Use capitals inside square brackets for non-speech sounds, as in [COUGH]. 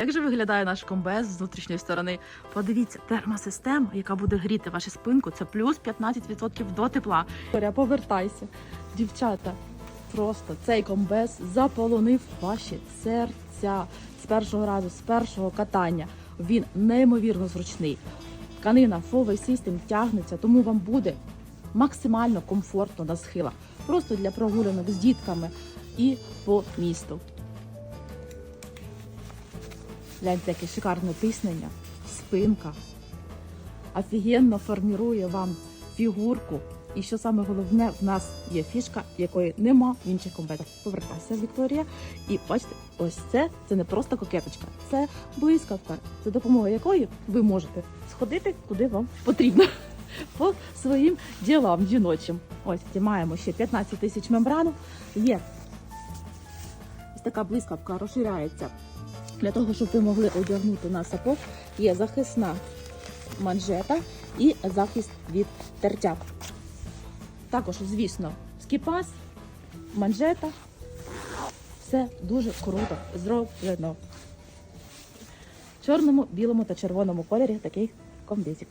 Як же виглядає наш комбез з внутрішньої сторони? Подивіться, термосистема, яка буде гріти вашу спинку, це плюс 15% до тепла. Боря, повертайся. Дівчата, просто цей комбез заполонив ваші серця з першого разу, з першого катання. Він неймовірно зручний. Тканина Fovey System тягнеться, тому вам буде максимально комфортно на схилах. Просто для прогулянок з дітками і по місту. Гляньте, яке шикарне тиснення, спинка. Офігенно формірує вам фігурку. І що саме головне, в нас є фішка, якої нема в інших комбезах. Повертайся, Вікторія. І бачите, ось це це не просто кокеточка, це блискавка, за допомогою якої ви можете сходити куди вам потрібно [LAUGHS] по своїм ділам жіночим. Ось маємо ще 15 тисяч мембрану. Є ось така блискавка розширяється для того, щоб ви могли одягнути на сапог. Є захисна манжета і захист від тертя. Також, звісно, скіпас, манжета. Все дуже круто зроблено. В чорному, білому та червоному кольорі такий комбізик.